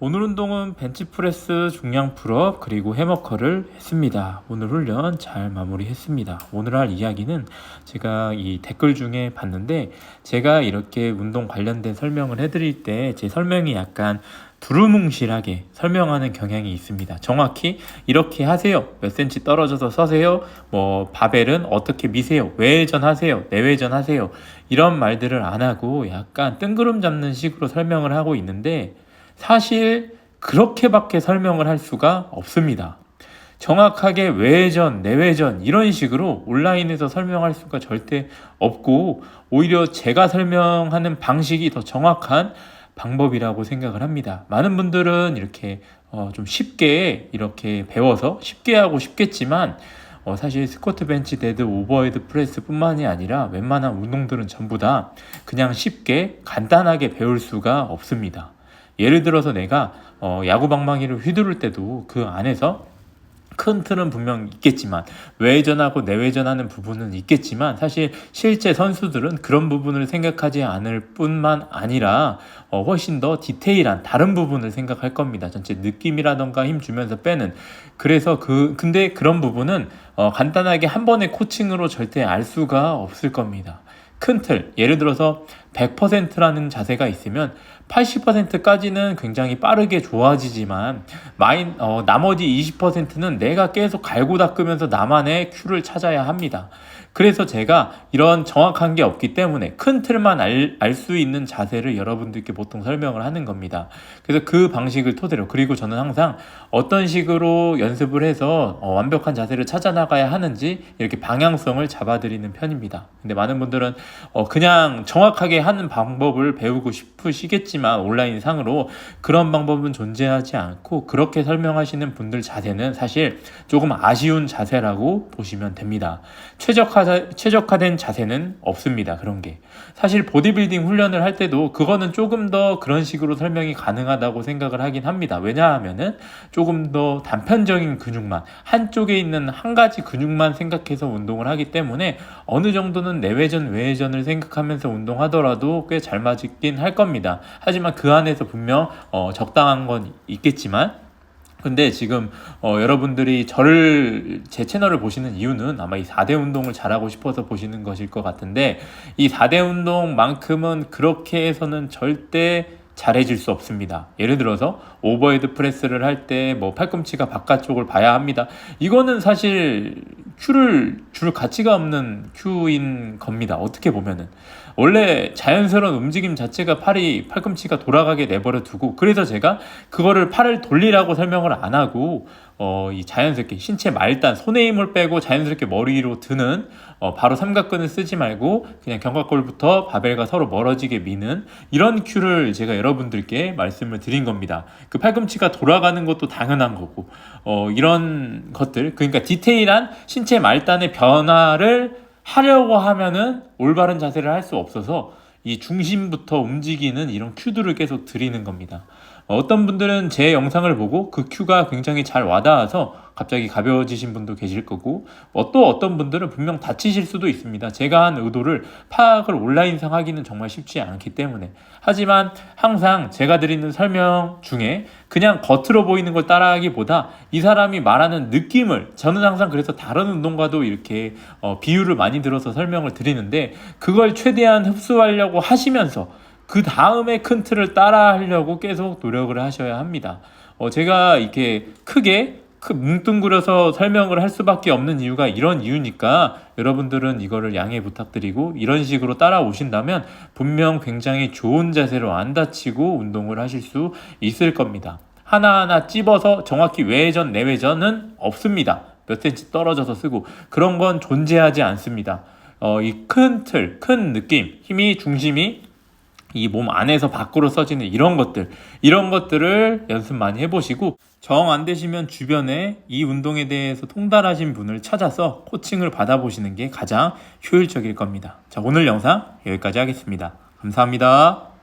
오늘 운동은 벤치프레스, 중량 풀업, 그리고 해머커를 했습니다. 오늘 훈련 잘 마무리했습니다. 오늘 할 이야기는 제가 이 댓글 중에 봤는데 제가 이렇게 운동 관련된 설명을 해드릴 때 제 설명이 약간 두루뭉실하게 설명하는 경향이 있습니다. 정확히 이렇게 하세요. 몇 센치 떨어져서 서세요. 뭐 바벨은 어떻게 미세요. 외회전 하세요. 내외전 하세요. 이런 말들을 안 하고 약간 뜬구름 잡는 식으로 설명을 하고 있는데 사실 그렇게밖에 설명을 할 수가 없습니다. 정확하게 외회전, 내외전 이런 식으로 온라인에서 설명할 수가 절대 없고 오히려 제가 설명하는 방식이 더 정확한 방법이라고 생각을 합니다. 많은 분들은 이렇게 어, 좀 쉽게 이렇게 배워서 쉽게 하고 싶겠지만 어, 사실 스쿼트 벤치 데드 오버헤드 프레스 뿐만이 아니라 웬만한 운동들은 전부 다 그냥 쉽게 간단하게 배울 수가 없습니다. 예를 들어서 내가 어, 야구 방망이를 휘두를 때도 그 안에서 큰 틀은 분명 있겠지만 외전하고 내외전하는 부분은 있겠지만 사실 실제 선수들은 그런 부분을 생각하지 않을 뿐만 아니라 어, 훨씬 더 디테일한 다른 부분을 생각할 겁니다. 전체 느낌이라던가 힘 주면서 빼는 그래서 그 근데 그런 부분은 어, 간단하게 한 번의 코칭으로 절대 알 수가 없을 겁니다. 큰 틀, 예를 들어서 100%라는 자세가 있으면 80%까지는 굉장히 빠르게 좋아지지만 마인 어, 나머지 20%는 내가 계속 갈고 닦으면서 나만의 큐를 찾아야 합니다. 그래서 제가 이런 정확한 게 없기 때문에 큰 틀만 알 수 있는 자세를 여러분들께 보통 설명을 하는 겁니다. 그래서 그 방식을 토대로 그리고 저는 항상 어떤 식으로 연습을 해서 어, 완벽한 자세를 찾아 나가야 하는지 이렇게 방향성을 잡아드리는 편입니다. 근데 많은 분들은 어, 그냥 정확하게 하는 방법을 배우고 싶으시겠지만 온라인 상으로 그런 방법은 존재하지 않고 그렇게 설명하시는 분들 자세는 사실 조금 아쉬운 자세라고 보시면 됩니다. 최적화 최적화된 자세는 없습니다. 그런 게 사실 보디빌딩 훈련을 할 때도 그거는 조금 더 그런 식으로 설명이 가능하다고 생각을 하긴 합니다. 왜냐하면은 조금 더 단편적인 근육만 한쪽에 있는 한 가지 근육만 생각해서 운동을 하기 때문에 어느 정도는 내외전 외회전을 생각하면서 운동하더라도 꽤 잘 맞긴 할 겁니다. 하지만 그 안에서 분명 어, 적당한 건 있겠지만 근데 지금 어, 여러분들이 저를 제 채널을 보시는 이유는 아마 이 4대 운동을 잘하고 싶어서 보시는 것일 것 같은데 이 4대 운동만큼은 그렇게 해서는 절대 잘해질 수 없습니다. 예를 들어서 오버헤드 프레스를 할 때 뭐 팔꿈치가 바깥쪽을 봐야 합니다. 이거는 사실 큐를 줄 가치가 없는 큐인 겁니다. 어떻게 보면은 원래 자연스러운 움직임 자체가 팔이 팔꿈치가 돌아가게 내버려 두고 그래서 제가 그거를 팔을 돌리라고 설명을 안 하고 어, 이 자연스럽게 신체 말단 손에 힘을 빼고 자연스럽게 머리 위로 드는 어, 바로 삼각근을 쓰지 말고 그냥 견갑골부터 바벨과 서로 멀어지게 미는 이런 큐를 제가 여러분들께 말씀을 드린 겁니다. 그 팔꿈치가 돌아가는 것도 당연한 거고 어, 이런 것들 그러니까 디테일한 신체 말단의 변화를 하려고 하면은 올바른 자세를 할 수 없어서 이 중심부터 움직이는 이런 큐들을 계속 드리는 겁니다. 어떤 분들은 제 영상을 보고 그 큐가 굉장히 잘 와닿아서 갑자기 가벼워지신 분도 계실 거고 어, 또 어떤 분들은 분명 다치실 수도 있습니다. 제가 한 의도를 파악을 온라인상 하기는 정말 쉽지 않기 때문에 하지만 항상 제가 드리는 설명 중에 그냥 겉으로 보이는 걸 따라하기보다 이 사람이 말하는 느낌을 저는 항상 그래서 다른 운동과도 이렇게 어, 비유를 많이 들어서 설명을 드리는데 그걸 최대한 흡수하려고 하시면서 그 다음에 큰 틀을 따라 하려고 계속 노력을 하셔야 합니다. 어, 제가 이렇게 크게 크, 뭉뚱그려서 설명을 할 수밖에 없는 이유가 이런 이유니까 여러분들은 이거를 양해 부탁드리고 이런 식으로 따라오신다면 분명 굉장히 좋은 자세로 안 다치고 운동을 하실 수 있을 겁니다. 하나하나 찝어서 정확히 외전, 내외전은 없습니다. 몇 센치 떨어져서 쓰고 그런 건 존재하지 않습니다. 어, 이 큰 틀, 큰 느낌, 힘이 중심이 이 몸 안에서 밖으로 써지는 이런 것들, 이런 것들을 연습 많이 해보시고, 정 안 되시면 주변에 이 운동에 대해서 통달하신 분을 찾아서 코칭을 받아보시는 게 가장 효율적일 겁니다. 자, 오늘 영상 여기까지 하겠습니다. 감사합니다.